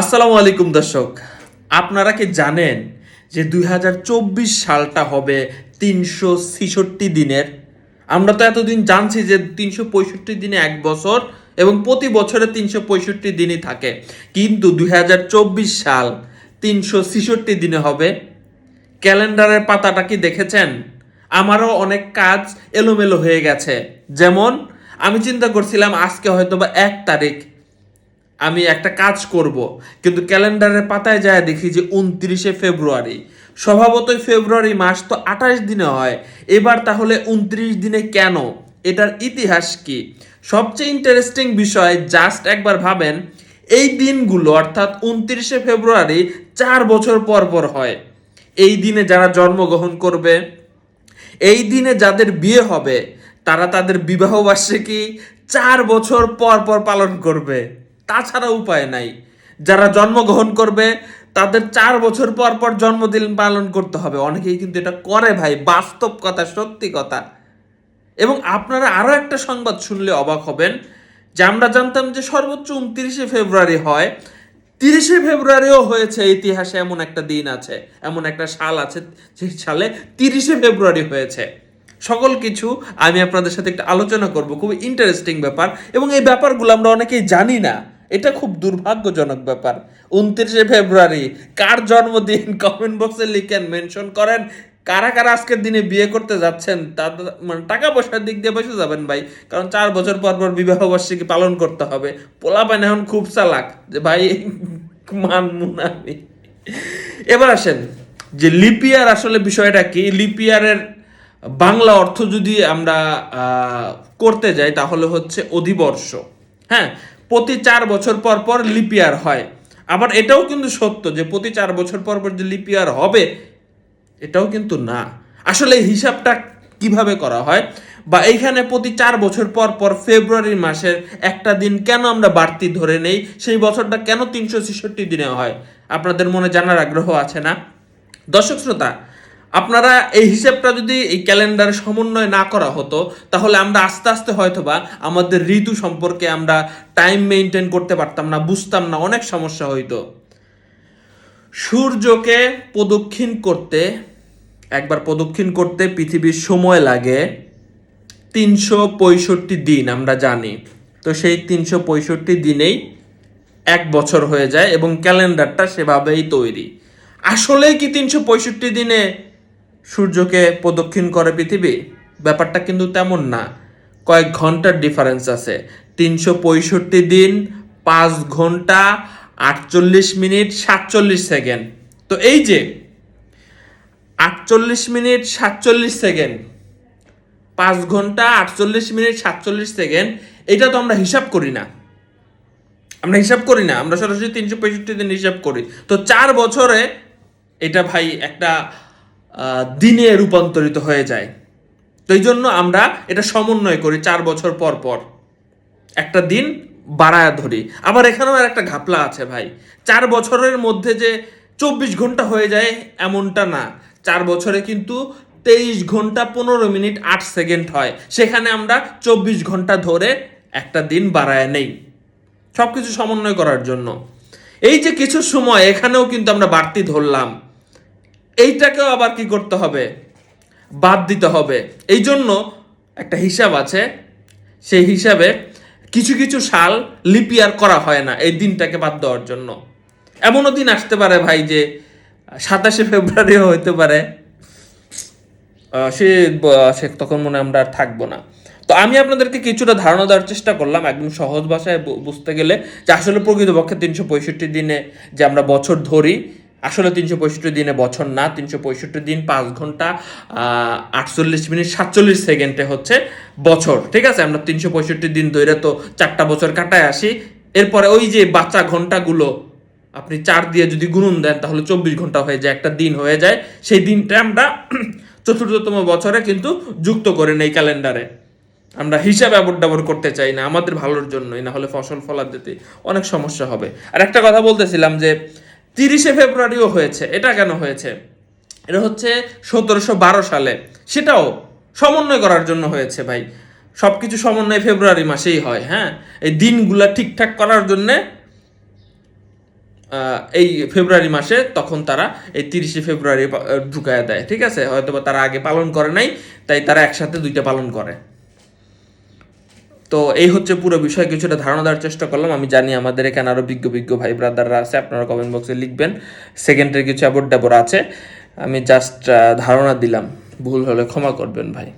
আসসালামু আলাইকুম দর্শক। আপনারা কি জানেন যে দুই হাজার চব্বিশ সালটা হবে তিনশো ছেষট্টি দিনের? আমরা তো এতদিন জানছি যে তিনশো পঁয়ষট্টি দিনে এক বছর এবং প্রতি বছরে তিনশো পঁয়ষট্টি দিনই থাকে। কিন্তু দুই হাজার চব্বিশ সাল তিনশো ছেষট্টি দিনে হবে। ক্যালেন্ডারের পাতাটা কি দেখেছেন? আমারও অনেক কাজ এলোমেলো হয়ে গেছে। যেমন, আমি চিন্তা করছিলাম আজকে হয়তো বা এক তারিখ। আমি একটা কাজ করব। কিন্তু ক্যালেন্ডারের পাতায় যায় দেখি যে উনত্রিশে ফেব্রুয়ারি। স্বভাবতই ফেব্রুয়ারি মাস তো আঠাশ দিনে হয়। এবার তাহলে উনত্রিশ দিনে কেন? এটার ইতিহাস কি? সবচেয়ে ইন্টারেস্টিং বিষয় জাস্ট একবার ভাবেন, এই দিনগুলো অর্থাৎ উনত্রিশে ফেব্রুয়ারি চার বছর পর পর হয়। এই দিনে যারা জন্মগ্রহণ করবে, এই দিনে যাদের বিয়ে হবে, তারা তাদের বিবাহ বার্ষিকী চার বছর পর পর পালন করবে। তাছাড়া উপায় নাই। যারা জন্মগ্রহণ করবে, তাদের চার বছর পর পর জন্মদিন পালন করতে হবে। অনেকেই কিন্তু এটা করে ভাই, বাস্তব কথা, সত্যি কথা। এবং আপনারা আরও একটা সংবাদ শুনলে অবাক হবেন যে আমরা জানতাম যে সর্বোচ্চ উনত্রিশে ফেব্রুয়ারি হয়। তিরিশে ফেব্রুয়ারিও হয়েছে, ইতিহাসে এমন একটা দিন আছে, এমন একটা সাল আছে, যে সালে তিরিশে ফেব্রুয়ারি হয়েছে। সকল কিছু আমি আপনাদের সাথে একটা আলোচনা করব খুব ইন্টারেস্টিং ব্যাপার। এবং এই ব্যাপারগুলো আমরা অনেকেই জানি না। এটা খুব দুর্ভাগ্যজনক ব্যাপার। উনত্রিশে ফেব্রুয়ারি, কার জন্মদিন? কমেন্ট বক্সে লিখেন, মেনশন করেন, কারা কারা আজকের দিনে বিয়ে করতে যাচ্ছেন তাদের মানে টাকা পয়সার দিক দিয়ে বসে যাবেন ভাই, কারণ চার বছর পর পর বিবাহ বার্ষিকী পালন করতে হবে। পোলা পান এখন খুব চালাক, যে ভাই, মানমু না এবার আসেন, যে লিপিয়ার আসলে বিষয়টা কি? লিপিয়ারের বাংলা অর্থ যদি আমরা করতে যাই, তাহলে হচ্ছে অধিবর্ষ। হ্যাঁ প্রতি চার বছর পর পর লিপিয়ার হয়। আবার এটাও কিন্তু সত্য যে প্রতি চার বছর পর পর যে লিপিয়ার হবে, এটাও কিন্তু না। আসলে হিসাবটা কীভাবে করা হয়? বা এইখানে প্রতি চার বছর পর পর ফেব্রুয়ারি মাসের একটা দিন কেন আমরা বাড়তি ধরে নেই? সেই বছরটা কেন তিনশো ছেষট্টি দিনে হয়? আপনাদের মনে জানার আগ্রহ আছে না? দর্শক শ্রোতা আপনারা এই হিসেবটা যদি এই ক্যালেন্ডার সমন্বয় না করা হতো, তাহলে আমরা আস্তে আস্তে হয়তোবা আমাদের ঋতু সম্পর্কে আমরা টাইম মেনটেন করতে পারতাম না, বুঝতাম না, অনেক সমস্যা হইতো। সূর্যকে প্রদক্ষিণ করতে, একবার প্রদক্ষিণ করতে পৃথিবীর সময় লাগে তিনশো পঁয়ষট্টি দিন, আমরা জানি। তো সেই তিনশো পঁয়ষট্টি দিনেই এক বছর হয়ে যায় এবং ক্যালেন্ডারটা সেভাবেই তৈরি। আসলেই কি তিনশো পঁয়ষট্টি দিনে সূর্যকে প্রদক্ষিণ করে পৃথিবী। ব্যাপারটা কিন্তু তেমন না। কয়েক ঘণ্টার ডিফারেন্স আছে। তিনশো পঁয়ষট্টি দিন, পাঁচ ঘণ্টা, আটচল্লিশ মিনিট, সাতচল্লিশ সেকেন্ড। তো এই যে, আটচল্লিশ মিনিট, সাতচল্লিশ সেকেন্ড, পাঁচ ঘণ্টা, আটচল্লিশ মিনিট, সাতচল্লিশ সেকেন্ড, এটা তো আমরা হিসাব করি না। আমরা হিসাব করি না। আমরা সরাসরি তিনশো পঁয়ষট্টি দিন হিসাব করি। তো চার বছরে, এটা ভাই একটা দিনে রূপান্তরিত হয়ে যায়। তো এই জন্য আমরা এটা সমন্বয় করি চার বছর পর পর। একটা দিন বাড়ায় ধরি। আবার এখানেও আর একটা ঘাপলা আছে ভাই। চার বছরের মধ্যে যে চব্বিশ ঘণ্টা হয়ে যায় এমনটা না। চার বছরে কিন্তু তেইশ ঘণ্টা পনেরো মিনিট আট সেকেন্ড হয়। সেখানে আমরা চব্বিশ ঘণ্টা ধরে একটা দিন বাড়ায় নেই। সব কিছু সমন্বয় করার জন্য। এই যে কিছু সময় এখানেও কিন্তু আমরা বাড়তি ধরলাম। এইটাকেও আবার কি করতে হবে? বাদ দিতে হবে। এই জন্য একটা হিসাব আছে। সেই হিসাবে কিছু কিছু সাল লিপিয়ার করা হয় না এই দিনটাকে বাদ দেওয়ার জন্য। এমনও দিন আসতে পারে ভাই যে সাতাশে ফেব্রুয়ারিও হইতে পারে। সে সে তখন মনে আমরা আর থাকব না। তো আমি আপনাদেরকে কিছুটা ধারণা দেওয়ার চেষ্টা করলাম একদম সহজ ভাষায় বুঝতে গেলে যে আসলে প্রকৃতপক্ষে তিনশো পঁয়ষট্টি দিনে যে আমরা বছর ধরি আসলে তিনশো পঁয়ষট্টি দিনে বছর না, তিনশো পঁয়ষট্টি দিন পাঁচ ঘণ্টা আটচল্লিশ মিনিট সাতচল্লিশ সেকেন্ডে হচ্ছে বছর। ঠিক আছে? আমরা তিনশো পঁয়ষট্টি দিন ধরে তো চারটা বছর কাটায় আসি। এরপরে ওই যে বাচ্চা ঘন্টাগুলো আপনি চার দিয়ে যদি গুণন দেন, তাহলে চব্বিশ ঘণ্টা হয়ে যায়, একটা দিন হয়ে যায়। সেই দিনটা আমরা চতুর্থতম বছরে কিন্তু যুক্ত করে নেই ক্যালেন্ডারে। আমরা হিসাব আবর ডাবর করতে চাই না, আমাদের ভালোর জন্যই, না হলে ফসল ফলার দিতে অনেক সমস্যা হবে। আর একটা কথা বলতেছিলাম যে তিরিশে ফেব্রুয়ারিও হয়েছে। এটা কেন হয়েছে? এটা হচ্ছে সতেরোশো বারো সালে। সেটাও সমন্বয় করার জন্য হয়েছে ভাই। সব কিছু সমন্বয় ফেব্রুয়ারি মাসেই হয় হ্যাঁ? এই দিনগুলা ঠিকঠাক করার জন্যে এই ফেব্রুয়ারি মাসে তখন তারা এই তিরিশে ফেব্রুয়ারি ঢুকায় দেয়, ঠিক আছে? হয়তো তারা আগে পালন করে নাই, তাই তারা একসাথে দুইটা পালন করে। তো এই হচ্ছে পুরো বিষয়, কিছুটা ধারণা দেওয়ার চেষ্টা করলাম। আমি জানি আমাদের এখানে আরও বিজ্ঞ বিজ্ঞ ভাই ব্রাদাররা আছে, আপনারা কমেন্ট বক্সে লিখবেন। সেকেন্ডের কিছু অ্যাবোর্ড ড্যাবোর আছে। আমি জাস্ট ধারণা দিলাম। ভুল হলে ক্ষমা করবেন ভাই।